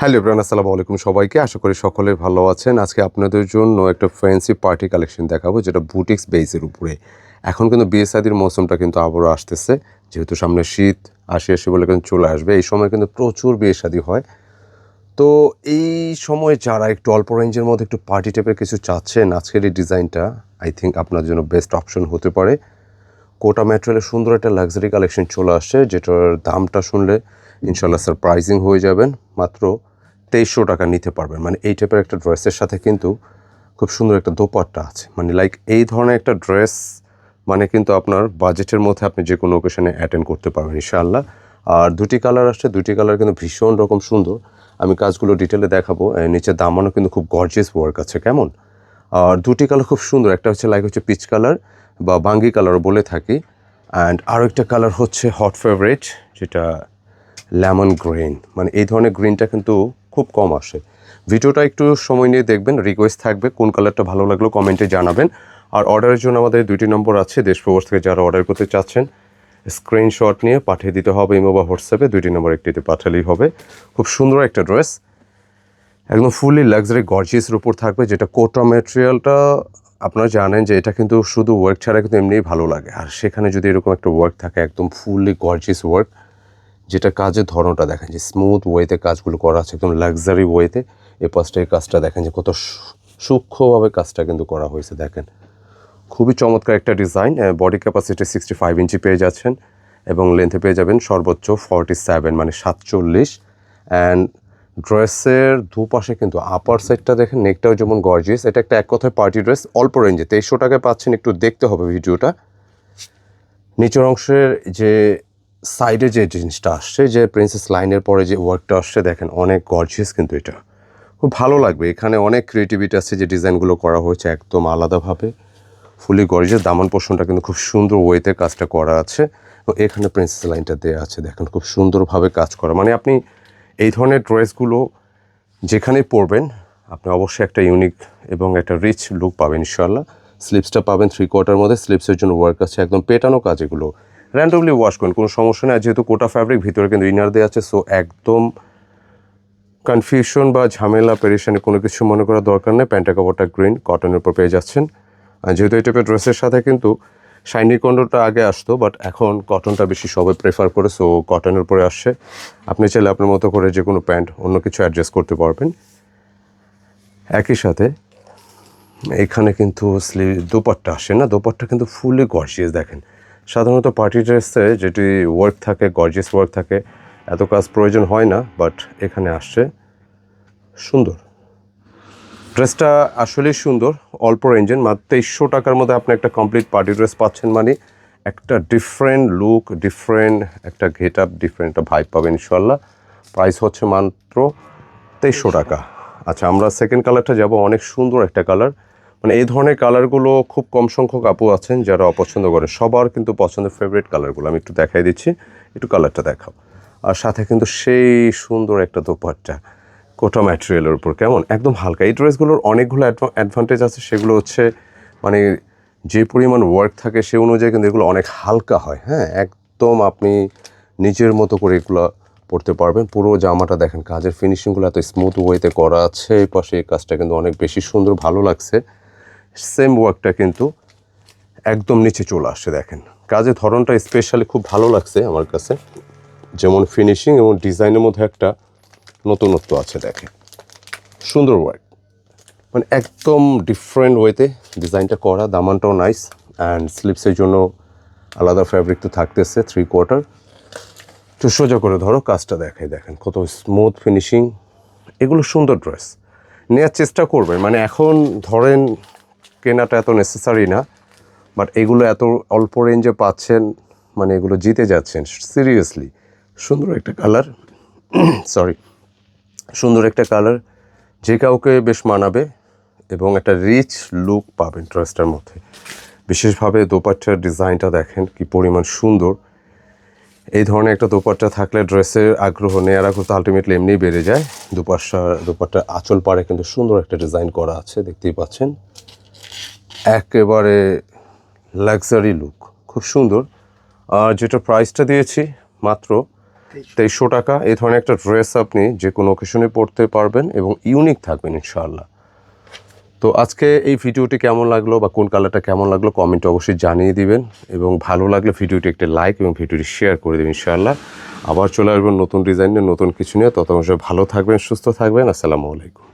Hello Ibran আসসালামু আলাইকুম সবাইকে। আশা করি সকলে ভালো আছেন। আজকে আপনাদের জন্য একটা ফ্যান্সি পার্টি কালেকশন দেখাবো, যেটা বুটিক্স বেসের উপরে। এখন কিন্তু বিয়ে মৌসুমটা কিন্তু আবারও আসতেছে। যেহেতু সামনে শীত আসি আসি বলে কিন্তু চলে আসবে। এই সময় কিন্তু প্রচুর বিয়ে শাদি হয়। তো এই সময় যারা একটু অল্প রেঞ্জের মধ্যে একটু পার্টি টাইপের কিছু চাচ্ছেন, আজকের এই ডিজাইনটা আই থিঙ্ক আপনার জন্য বেস্ট অপশন হতে পারে। কোটা ম্যাটেরিয়ালের সুন্দর একটা লাক্সারি কালেকশন চলে আসছে, যেটার দামটা শুনলে ইনশাল্লাহ সারপ্রাইজিং হয়ে যাবেন। মাত্র তেইশশো টাকা নিতে পারবেন। মানে এই টাইপের একটা ড্রেসের সাথে কিন্তু খুব সুন্দর একটা দোপাট্টা আছে। মানে লাইক এই ধরনের একটা ড্রেস মানে কিন্তু আপনার বাজেটের মধ্যে আপনি যে কোনো ওকেশনে অ্যাটেন্ড করতে পারবেন ইনশাআল্লাহ। আর দুটি কালার আসছে, দুটি কালার কিন্তু ভীষণ রকম সুন্দর। আমি কাজগুলো ডিটেলে দেখাবো। নিচে দামানো কিন্তু খুব গর্জিয়াস ওয়ার্ক আছে, কেমন? আর দুটি কালার খুব সুন্দর। একটা হচ্ছে লাইক হচ্ছে পিচ কালার বা বাঙ্গি কালারও বলে থাকি। অ্যান্ড আরও একটা কালার হচ্ছে হট ফেভারিট যেটা লেমন গ্রিন। মানে এই ধরনের গ্রিনটা কিন্তু খুব কম আসে। ভিডিওটা একটু সময় নিয়ে দেখবেন রিকোয়েস্ট থাকবে, কোন কালারটা ভালো লাগল কমেন্টে জানাবেন। আর অর্ডারের জন্য আমাদের দুইটি নম্বর আছে, দেশ প্রবাস থেকে যারা অর্ডার করতে চাচ্ছেন স্ক্রিনশট নিয়ে পাঠিয়ে দিতে হবে ইমো বা হোয়াটসঅ্যাপে, দুইটি নম্বর একটিতে পাঠালেই হবে। খুব সুন্দর একটা ড্রেস একদম ফুললি লাক্সারি গর্জিয়াসের উপর থাকবে, যেটা কোটা ম্যাটেরিয়ালটা আপনারা জানেন যে এটা কিন্তু শুধু ওয়ার্ক ছাড়া কিন্তু এমনিই ভালো লাগে। আর সেখানে যদি এরকম একটা ওয়ার্ক থাকে, একদম ফুললি গর্জিয়াস ওয়ার্ক যেটা কাজের ধরনটা দেখেন, যে স্মুথ ওয়েতে কাজগুলো করা আছে, একদম লাক্সারি ওয়েতে এ পাশটা কাজটা দেখেন যে কত সূক্ষ্মভাবে কাজটা কিন্তু করা হয়েছে, দেখেন। খুবই চমৎকার একটা design body capacity sixty five inch পেয়ে যাচ্ছেন এবং লেন্থে পেয়ে যাবেন সর্বোচ্চ ফর্টি সেভেন মানে সাতচল্লিশ। অ্যান্ড ড্রেসের দুপাশে কিন্তু আপার সাইডটা দেখেন নেকটাও যেমন গর্জিয়াস এটা একটা এক কথায় পার্টি ড্রেস অল্প রেঞ্জে তেইশশো টাকায় পাচ্ছেন, একটু দেখতে হবে ভিডিওটা। নিচের অংশের যে সাইডে যে জিনিসটা আসছে, যে প্রিন্সেস লাইনের পরে যে ওয়ার্কটা আসছে, দেখেন অনেক গর্জিয়াস কিন্তু এটা। খুব ভালো লাগবে। এখানে অনেক ক্রিয়েটিভিটি আছে যে ডিজাইনগুলো করা হয়েছে একদম আলাদাভাবে। ফুলি গর্জিয়াস দামান পোষণটা কিন্তু খুব সুন্দর ওয়েতে কাজটা করা আছে। এখানে প্রিন্সেস লাইনটা দেওয়া আছে। দেখেন খুব সুন্দরভাবে কাজ করা। মানে আপনি এই ধরনের ড্রেসগুলো যেখানেই পরবেন, আপনি অবশ্যই একটা ইউনিক এবং একটা রিচ লুক পাবেন ইনশাল্লাহ স্লিপসটা পাবেন থ্রি কোয়ার্টার মধ্যে। স্লিপসের জন্য ওয়ার্ক আছে। একদম পেটানো কাজ এগুলো। র্যান্ডমলি ওয়াশ করেন, কোনো সমস্যা নেই। যেহেতু কোটা ফ্যাব্রিক ভিতরে কিন্তু ইনার দেওয়া আছে সো একদম কনফিউশন বা ঝামেলা পেরেশানি কোনো কিছু মনে করার দরকার নেই। প্যান্টা কাপড়টা গ্রিন কটনের উপর পেয়ে যাচ্ছেন। যেহেতু এই টাইপের ড্রেসের সাথে কিন্তু শাইনি কন্ডোটা আগে আসতো বাট এখন কটনটা বেশি সবাই প্রেফার করে সো কটনের উপরে আসছে। আপনি চাইলে আপনার মতো করে যে কোনো প্যান্ট, অন্য কিছু অ্যাডজাস্ট করতে পারবেন। একই সাথে এখানে কিন্তু স্লিভ দোপাট্টা আসে না? দোপাট্টা কিন্তু ফুলি গর্জিয়াস দেখেন। সাধারণত পার্টি ড্রেসে যেটি ওয়ার্ক থাকে গর্জিয়াস ওয়ার্ক থাকে, এত কাজ প্রয়োজন হয় না বাট এখানে আসছে। সুন্দর। ড্রেসটা আসলেই সুন্দর, অল্প রেঞ্জের মাত্র তেইশশো টাকার মধ্যে আপনি একটা কমপ্লিট পার্টি ড্রেস পাচ্ছেন মানে একটা ডিফারেন্ট লুক ডিফারেন্ট একটা গেট আপ ডিফারেন্ট একটা ভাইব পাবেন ইনশাল্লাহ প্রাইস হচ্ছে মাত্র তেইশশো টাকা। আচ্ছা আমরা সেকেন্ড কালারটা যাব, অনেক সুন্দর একটা কালার মানে এই ধরনের কালারগুলো খুব কম সংখ্যক আপু আছেন যারা অপছন্দ করেন। সবার কিন্তু পছন্দের ফেভারিট কালারগুলো আমি একটু দেখাই দিচ্ছি। একটু কালারটা দেখাও। আর সাথে কিন্তু সেই সুন্দর একটা দোপাট্টা, কোটা ম্যাটেরিয়ালের উপর। কেমন? একদম হালকা। এই ড্রেসগুলোর অনেকগুলো অ্যাডভান্টেজ আছে। সেগুলো হচ্ছে মানে যে পরিমাণ ওয়ার্ক থাকে সে অনুযায়ী কিন্তু এগুলো অনেক হালকা হয়। হ্যাঁ একদম আপনি নিজের মতো করে এগুলো পড়তে পারবেন। পুরো জামাটা দেখেন, কাজের ফিনিশিংগুলো এত স্মুথ ওয়েতে করা আছে। এই পাশে এই কাজটা কিন্তু অনেক বেশি সুন্দর, ভালো লাগছে। সেম ওয়ার্কটা কিন্তু একদম নিচে চলে আসছে, দেখেন। কাজের ধরনটা স্পেশালি খুব ভালো লাগছে আমার কাছে। যেমন ফিনিশিং এবং ডিজাইনের মধ্যে একটা নতুনত্ব আছে, দেখেন। সুন্দর ওয়ার্ক মানে একদম ডিফারেন্ট ওয়েতে ডিজাইনটা করা, দামানটাও নাইস অ্যান্ড স্লিপসের জন্য আলাদা ফ্যাব্রিক তো থাকতেছে থ্রি কোয়ার্টার তো সোজা করে ধরো, কাজটা দেখাই, দেখেন, কত স্মুথ ফিনিশিং এগুলো সুন্দর ড্রেস নেওয়ার চেষ্টা করবেন মানে এখন ধরেন কেনাটা এত নেসেসারি না বাট এগুলো এত অল্প রেঞ্জে পাচ্ছেন মানে এগুলো জিতে যাচ্ছেন সিরিয়াসলি সুন্দর একটা কালার সরি সুন্দর একটা কালার যে কাউকে বেশ মানাবে এবং একটা রিচ লুক পাবেন ড্রেসটার মধ্যে। বিশেষভাবে দোপাট্টার ডিজাইনটা দেখেন কি পরিমাণ সুন্দর। এই ধরনের একটা দোপাট্টা থাকলে ড্রেসের আগ্রহ নেওয়ার আগ্রহ তো আলটিমেটলি এমনিই বেড়ে যায়। দুপাশা দোপাট্টার আঁচল পাড়ে কিন্তু সুন্দর একটা ডিজাইন করা আছে, দেখতেই পাচ্ছেন। একেবারে লাক্সারি লুক খুব সুন্দর। আর যেটা প্রাইসটা দিয়েছি মাত্র তেইশশো। টাকা। এই ধরনের একটা ড্রেস আপনি যে কোনো অকেশনে পরতে পারবেন এবং ইউনিক থাকবেন ইনশাআল্লাহ। তো আজকে এই ভিডিওটি কেমন লাগল বা কোন কালারটা কেমন লাগল কমেন্টে অবশ্যই জানিয়ে দিবেন এবং ভালো লাগলে ভিডিওটি একটি লাইক এবং ভিডিওটি শেয়ার করে দেবেন ইনশাআল্লাহ। আবার চলে আসবেন নতুন ডিজাইনের নতুন কিছু নিয়ে। তত ভালো থাকবেন সুস্থ থাকবেন। আসসালামু আলাইকুম।